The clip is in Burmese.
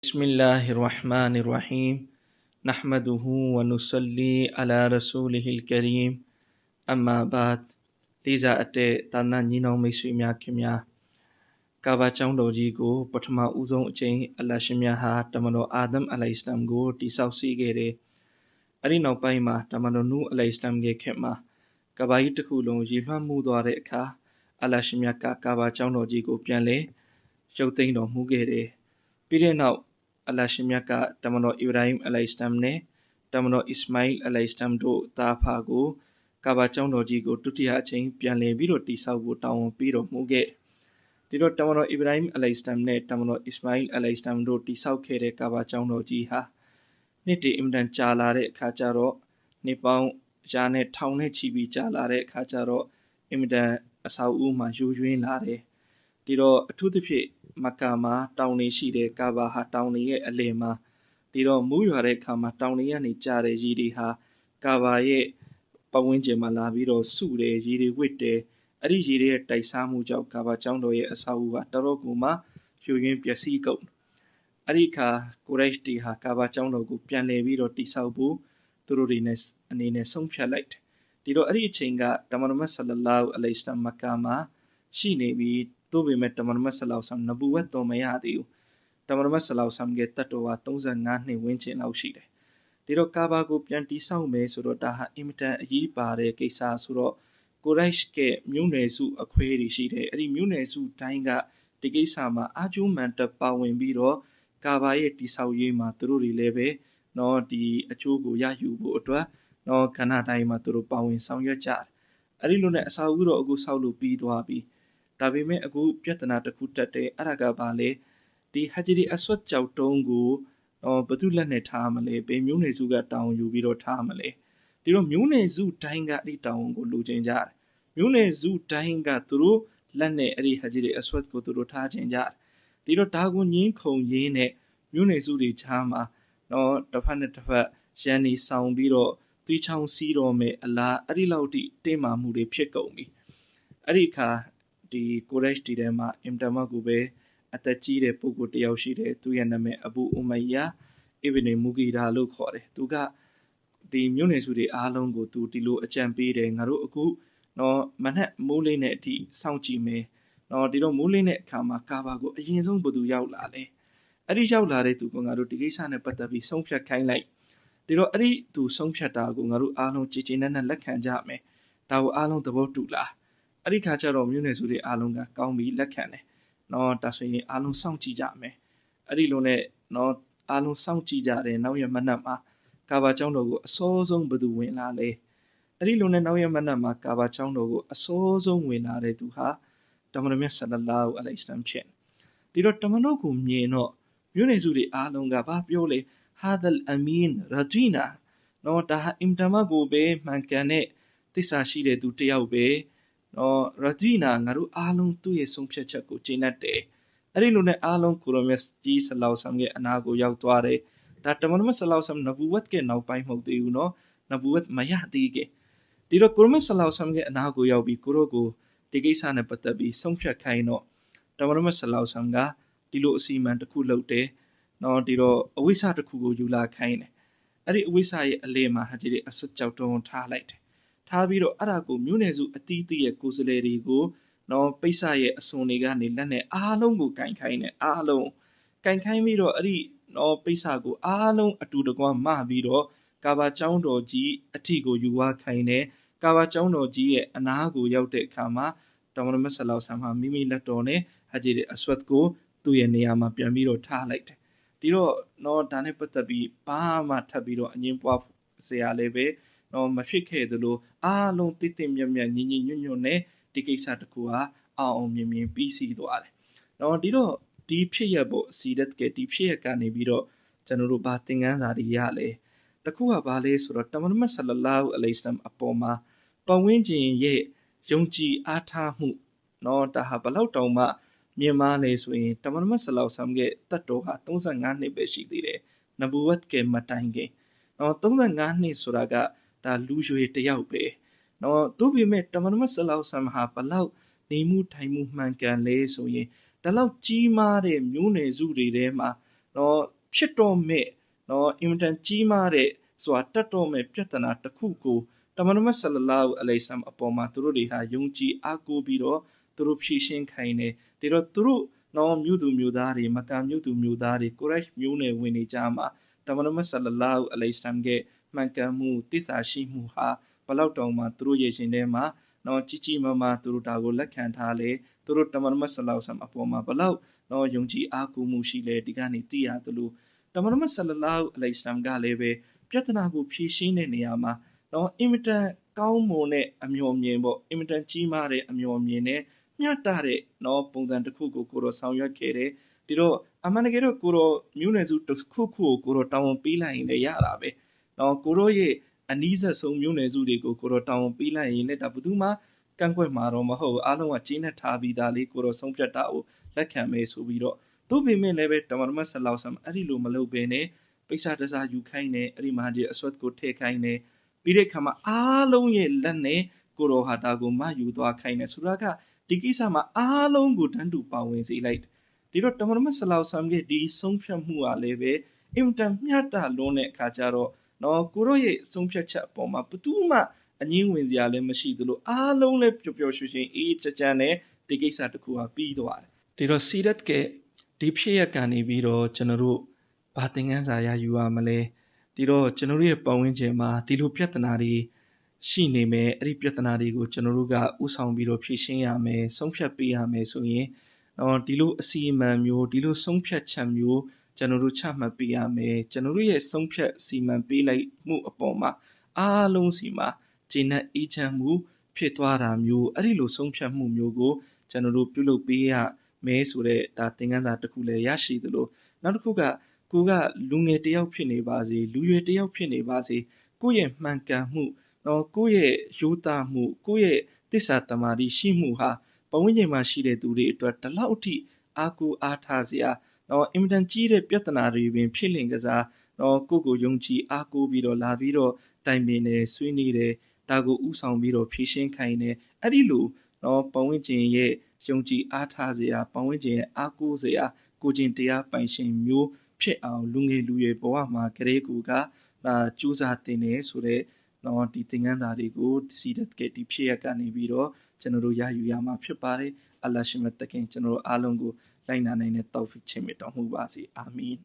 بسم الله الرحمن الرحيم نحمده ونصلي على رسوله الكريم أما بعد လေးစားအတဲ့တာနာညီနောင်မိတ်ဆွေများခင်များကာဘာကျောင်းတော်ကြီးကိုပထမဦးဆုံးအချိန်အလရှင်မြတ်ဟာတမန်တော်အာဒမ်အလိုင်စလမ်ကိုတိဆောက်စီခဲ့တယ်။အဲဒီနောက်ပိုင်းမှာတမန်တော်နူအလိုင်စလမ်ရဲ့ခေတ်မှာကဘာကြီးတစ်ခုလုံးရေလွှမ်းမှုသွားတဲ့အခါအလရှင်မြတ်ကကာဘာကျောင်းတော်ကြီးကိုပြန်လဲရုပ်သိမ်းတော်မူခဲ့တယ်။ပြီးတဲ့နောက် အလ္လာရှင်မြတ်ကတမန်တော်အီဗရာဟင်အလိုင်စလမ်နဲ့တမန်တော်အစ္စမိုင်အလိုင်စလမ်တို့သားဖာကိုကာဘာကျောင်းတော်ကြီးကိုဒုတိယအချိန်ပြန်လည်ပြီးတော့တိဆောက်ဖို့တောင်းဝန်ပြီးတော်မူခဲ့ဒီတော့တမန်တော်အီဗရာဟင်အလိုင်စလမ်နဲ့တမန်တော်အစ္စမိုင်အလိုင်စလမ်တို့တိဆောက်ခဲ့တဲ့ကာဘာကျောင်းတော်ကြီးဟာနှစ်တည်အင်မတန်ကြာလာတဲ့အခါကျတော့နေပေါင်းရာနဲ့ထောင်နဲ့ချီပြီးကြာလာတဲ့အခါကျတော့အင်မတန်အဆောက်အဦမှာယူရင်းလာတယ်ဒီတော့အထူးသဖြင့် မက္ကာမှာတောင်တွေရှိတယ်ကာဘာဟာတောင်တွေရဲ့အလယ်မှာဒီတော့မူးရွာတဲ့အခါမှာတောင်တွေကနေကြားတဲ့ရေတွေဟာကာဘာရဲ့ပတ်ဝန်းကျင်မှာလာပြီးတော့စုတယ်ရေတွေဝစ်တယ်အဲ့ဒီရေတွေရဲ့တိုက်စားမှုကြောင့်ကာဘာကျောင်းတော်ရဲ့အဆောက်အဦကတော်တော်ကိုမှဖြူရင်းပျက်စီးကုန်အဲ့ဒီအခါကိုရိတ်တီဟာကာဘာကျောင်းတော်ကိုပြန်လည်ပြီးတော့တိဆောက်ဖို့သူတို့တွေနဲ့အနေနဲ့ဆုံးဖြတ်လိုက်တယ်ဒီတော့အဲ့ဒီအချိန်ကတမန်တော်မတ်ဆလလာဟူအလိုင်စလမ်မက္ကာမှာရှိနေပြီး သို့ပေမဲ့တမန်တော်မတ်ဆလောက်ဆမ်နဘူဝတ်တော်မရသေးဘူးတမန်တော်မတ်ဆလောက်ဆမ်ရဲ့တတ်တော်က35နှစ်ဝန်းကျင်လောက်ရှိတယ်ဒီတော့ကာဘာကိုပြန်တိဆောက်မယ်ဆိုတော့ဒါဟာအင်မတန်အရေးပါတဲ့ကိစ္စဆိုတော့ကိုရိုက်ရှ်ကမြို့နယ်စုအခွဲတွေရှိတယ်အဲ့ဒီမြို့နယ်စုတိုင်းကဒီကိစ္စမှာအာဂျူမန်တပါဝင်ပြီးတော့ကာဘာရဲ့တိဆောက်ရေးမှာသူတို့တွေလည်းပဲနော်ဒီအချိုးကိုရယူဖို့အတွက်နော်ခဏတိုင်းမှာသူတို့ပါဝင်ဆောင်ရွက်ကြတယ်အဲ့ဒီလိုနဲ့အစာအုပ်တော့အခုဆောက်လို့ပြီးသွားပြီ ဒါပေမဲ့အခုပြဿနာတစ်ခုတက်တယ်အဲ့ဒါကဘာလဲဒီဟဂျရီအဆွတ်ကြောက်တုံးကိုဘသူလက်နဲ့ထားမလဲဘေမျိုးနေစုကတောင်းယူပြီးတော့ထားမလဲဒီတော့မျိုးနေစုတိုင်းကအဲ့ဒီတောင်းကိုလူချင်းကြတယ်မျိုးနေစုတိုင်းကသူတို့လက်နဲ့အဲ့ဒီဟဂျရီအဆွတ်ကိုသူတို့ထားချင်းကြတယ်ဒီတော့ဒါကိုငင်းခုံရင်းနဲ့မျိုးနေစုတွေချားမှာတော့တစ်ဖက်နဲ့တစ်ဖက်ရန်နေဆောင်ပြီးတော့သွေးချောင်းစီးတော့မယ်အလားအဲ့ဒီလောက်ထိတင်းမာမှုတွေဖြစ်ကုန်ပြီအဲ့ဒီအခါ ဒီကိုရက်တီထဲမှာအင်တမကိုပဲအသက်ကြီးတဲ့ပုဂ္ဂိုလ်တယောက်ရှိတယ်သူရဲ့နာမည်အဘူအူမယအစ်ဘင်မူဂီဒါလို့ခေါ်တယ်သူကဒီမြို့နယ်စုတွေအားလုံးကိုသူဒီလိုအကြံပေးတယ်ငါတို့အခုနော်မနက်မိုးလေးနဲ့အထိစောင့်ကြည့်မယ်နော်ဒီတော့မိုးလေးနဲ့အခါမှာကာဘာကိုအရင်ဆုံးဘသူရောက်လာလဲအဲ့ဒီရောက်လာတဲ့သူကငါတို့ဒီကိစ္စနဲ့ပတ်သက်ပြီးဆုံးဖြတ်ခိုင်းလိုက်ဒီတော့အဲ့ဒီသူဆုံးဖြတ်တာကိုငါတို့အားလုံးကြည်ကြည်နက်နက်လက်ခံကြမယ်ဒါကိုအားလုံးသဘောတူလား အဲ့ဒီခါကျတော့မြို့နယ်စုတွေအားလုံးကကောင်းပြီးလက်ခံတယ်နော်ဒါဆိုရင်အားလုံးစောင့်ကြည့်ကြမယ်အဲ့ဒီလိုနဲ့နော်အားလုံးစောင့်ကြည့်ကြတယ်နောက်ရမနက်မှာကာဘာကျောင်းတော်ကိုအစောဆုံးဘယ်သူဝင်လာလဲအဲ့ဒီလိုနဲ့နောက်ရမနက်မှာကာဘာကျောင်းတော်ကိုအစောဆုံးဝင်လာတဲ့သူဟာတမန်တော်မြတ်ဆလလာဟူအလိုင်စလမ်ဖြစ်ဒီတော့တမန်တော်ကိုမြင်တော့မြို့နယ်စုတွေအားလုံးကဘာပြောလဲဟာဒလ်အမင်ရဒီနာနော်ဒါဟာအင်တမကိုပဲမှန်ကန်တဲ့သစ္စာရှိတဲ့သူတယောက်ပဲ နော်ရဒီနာငါတို့အားလုံးသူ့ရဲ့ဆုံးဖြတ်ချက်ကိုကျင့်တတ်တယ်အဲ့ဒီလိုနဲ့အားလုံးကိုရမက်ကြီးဆလောက်ဆမ်ရဲ့အနာကိုရောက်သွားတယ်ဒါတမန်မဆလောက်ဆမ်နဘူဝတ်ကနောက်ပိုင်းမဟုတ်သေးဘူးနော်နဘူဝတ်မရသေးကဒီတော့ကိုရမက်ဆလောက်ဆမ်ရဲ့အနာကိုရောက်ပြီးကိုရောကိုဒီကိစ္စနဲ့ပတ်သက်ပြီးဆုံးဖြတ်ခိုင်းတော့တမန်မဆလောက်ဆမ်ကဒီလိုအစီအမံတစ်ခုလုပ်တယ်နော်ဒီတော့အဝိဆတစ်ခုကိုယူလာခိုင်းတယ်အဲ့ဒီအဝိဆရဲ့အလေမှာဟာကြီးအဆွတ်ကြောက်တုံးထားလိုက်တယ် ထားပြီးတော့အဲ့ဒါကိုမြို့နယ်စုအတီးတီးရဲ့ကိုယ်စလဲတွေကိုနော်ပိဿရဲ့အစွန်တွေကနေလက်နဲ့အားလုံးကိုကင်ခိုင်းတယ်အားလုံးကင်ခိုင်းပြီးတော့အဲ့ဒီနော်ပိဿကိုအားလုံးအတူတကွမပြီးတော့ကာဘာကျောင်းတော်ကြီးအထီကိုယူဝခိုင်းတယ်ကာဘာကျောင်းတော်ကြီးရဲ့အနားကိုရောက်တဲ့အခါမှာတမန်တော်မဆလောက်ဆမ်ဟာမိမိလက်တော်နဲ့ဟဂျီရဲ့အဆွတ်ကိုသူ့ရဲ့နေရာမှာပြန်ပြီးတော့ထားလိုက်တယ်ဒီတော့နော်ဒါနဲ့ပတ်သက်ပြီးဘာမှထပ်ပြီးတော့အငင်းပွားစရာလည်းပဲ တော့မဖြစ်ခဲ့သလိုအားလုံးတိတိမြတ်မြတ်ညီညီညွတ်ညွတ်နဲ့ဒီကိစ္စတခုဟာအောင်အောင်မြင်မြင်ပြီးစီးသွားတယ်။တော့ဒီတော့ဒီဖြစ်ရဖို့စီဒတ်ကဒီဖြစ်ရကနေပြီးတော့ကျွန်တော်တို့ဘာသင်ခန်းစာတွေရလဲ။တခုကဘာလဲဆိုတော့တမန်မတ်ဆလလာဟူအလိုင်စလမ်အပေါ်မှာပဝင်းကျင်ရဲ့ယုံကြည်အားထားမှုနော်ဒါဟာဘလောက်တောင်မှမြင်မာလေဆိုရင်တမန်မတ်ဆလောက်ဆမ်ရဲ့တတ်တော်ဟာ35နှစ်ပဲရှိသေးတယ်။နဘူဝတ်ကမတိုင်ခင်နော်35နှစ်ဆိုတာက ဒါလူရွေတယောက်ပဲနော်သူ့ပေမဲ့တမန်မဆလောက်ဆမ်ဟာဘလောက်နေမှုထိုင်မှုမှန်ကန်လဲဆိုရင်ဒါလောက်ကြီးမားတဲ့မျိုးနယ်စုတွေထဲမှာနော်ဖြစ်တော့မဲ့နော်အင်မတန်ကြီးမားတဲ့ဆိုတာတတ်တော့မဲ့ပြဿနာတစ်ခုကိုတမန်တော်မြတ်ဆလလာဟူအလိုင်ဆမ်အပေါ်မှာသူတို့တွေဟာယုံကြည်အားကိုးပြီးတော့သူတို့ဖြည့်ရှင်းခိုင်းတယ်ဒါတော့သူတို့နော်မြို့သူမြို့သားတွေမကာမြို့သူမြို့သားတွေကိုရိုက်မြို့နယ်ဝင်နေကြမှာတမန်တော်မြတ်ဆလလာဟူအလိုင်ဆမ်က မှန်ကန်မှုတစ္ဆာရှိမှုဟာဘလောက်တောင်မှသူတို့ရဲ့ရှင်ထဲမှာနော်ကြီးကြီးမားမားသူတို့ဒါကိုလက်ခံထားလေသူတို့တမန်တော်မြတ်ဆလောက်ဆမ်အပေါ်မှာဘလောက်နော်ယုံကြည်အားကိုးမှုရှိလေဒီကနေသိရသလိုတမန်တော်မြတ်ဆလလာဟူအလိုင်ဆမ်ကလည်းပဲပြဿနာကိုဖြေရှင်းတဲ့နေရာမှာနော်အင်မတန်ကောင်းမွန်တဲ့အမျှော်မြင်ပေါ့အင်မတန်ကြီးမားတဲ့အမျှော်မြင်နဲ့မျှတတဲ့နော်ပုံစံတစ်ခုကိုကိုတော့ဆောင်ရွက်ခဲ့တယ်ဒီတော့အမှန်တကယ်တော့ကိုတော့မြို့နယ်စုတစ်ခုခုကိုကိုတော့တောင်းပေးလိုက်ရင်လည်းရတာပဲ နော်ကိုတော့ရဲ့အနီးဆက်ဆုံးမြို့နယ်စုတွေကိုကိုတော့တောင်းပေးလိုက်ရင်လည်းဒါဘယ်သူမှကန့်ကွက်မှာတော့မဟုတ်အားလုံးကကျင်းနဲ့ထားပြီးသားလေးကိုတော့ဆုံးဖြတ်တာကိုလက်ခံမယ်ဆိုပြီးတော့သူ့ပေမဲ့လည်းပဲတမန်တော်မဆလောက်ဆမ်အဲ့ဒီလိုမလုပ်ဘဲနဲ့ပိဿတစားယူခိုင်းနေအဲ့ဒီမဟာဒီအဆွတ်ကိုထည့်ခိုင်းနေပြီးတဲ့အခါမှာအားလုံးရဲ့လက်နဲ့ကိုရောဟာတာကိုမယူသွားခိုင်းနေဆိုတော့ကဒီကိစ္စမှာအားလုံးကိုတန်းတူပါဝင်စေလိုက်ဒီတော့တမန်တော်ဆလောက်ဆမ်ရဲ့ဒီဆုံးဖြတ်မှုကလည်းပဲအင်တန်မျှတလွန်းတဲ့အခါကျတော့ နော်ကိုရောရဲ့ဆုံးဖြတ်ချက်အပေါ်မှာဘသူမှအငင်းဝင်စရာလည်းမရှိသလိုအားလုံးလည်းပျော်ပျော်ရွှင်ရွှင်အေးချမ်းချမ်းနဲ့ဒီကိစ္စတခုဟာပြီးသွားတယ်ဒီတော့စီရတ်ကဒီဖြစ်ရကနေပြီးတော့ကျွန်တော်တို့ဘာသင်ခန်းစာရယူရမလဲဒီတော့ကျွန်တော်တို့ရဲ့ပတ်ဝန်းကျင်မှာဒီလိုပြဿနာတွေရှိနေမယ်အဲ့ဒီပြဿနာတွေကိုကျွန်တော်တို့ကဥဆောင်ပြီးတော့ဖြေရှင်းရမယ်ဆုံးဖြတ်ပေးရမယ်ဆိုရင်တော့ဒီလိုအစီအမံမျိုးဒီလိုဆုံးဖြတ်ချက်မျိုး ကျွန်တော်တို့ချမှတ်ပေးရမယ်ကျွန်တော်တို့ရဲ့ဆုံးဖြတ်စီမံပေးလိုက်မှုအပေါ်မှာအားလုံးစီမှာဂျင်းနဲ့အေးချမ်းမှု ဖြစ်သွားတာမျိုးအဲ့ဒီလိုဆုံးဖြတ်မှုမျိုးကိုကျွန်တော်တို့ပြုလုပ်ပေးရမဲဆိုတဲ့ဒါသင်ခန်းစာတစ်ခုလည်းရရှိသလိုနောက်တစ်ခုကကိုကလူငယ်တယောက်ဖြစ်နေပါစေလူရွယ်တယောက်ဖြစ်နေပါစေကိုယ့်ရဲ့မှန်ကန်မှုတော့ကိုယ့်ရဲ့ရိုးသားမှုကိုယ့်ရဲ့တစ္ဆာတမာတိရှိမှုဟာပဝန်းကျင်မှာရှိတဲ့သူတွေအတွက်တလောက်အထိအားကိုးအားထားစရာ တော့အင်မတန်ကြီးတဲ့ပြဿနာတွေပင် ဖြစ်လင်ကစားတော့ကိုကိုယုံကြည်အားကိုးပြီးတော့လာပြီးတော့တိုင်ပင်နေဆွေးနွေးတယ်ဒါကိုဥဆောင်ပြီးတော့ဖြည့်ရှင်းခိုင်းတယ်အဲ့ဒီလိုတော့ပဝန်းကျင်ရဲ့ယုံကြည်အားထားစရာပဝန်းကျင်ရဲ့အားကိုးစရာကိုကျင်တရားပိုင်ရှင်မျိုးဖြစ်အောင်လူငယ်လူရွယ်ဘဝမှာကလေးကူကအာစူးစမ်းတင်နေဆိုတဲ့တော့ဒီသင်္ကန်းသားတွေကိုစီဒတ်ကဒီဖြစ်ရကနေပြီးတော့ကျွန်တော်တို့ရယူရမှာဖြစ်ပါတယ်အလ္လာရှိမတ်တခင်ကျွန်တော်တို့အားလုံးကို လိုက်နာနိုင်တဲ့တောက်ဖီချင်းမြတ်တော်မူပါစေအာမင်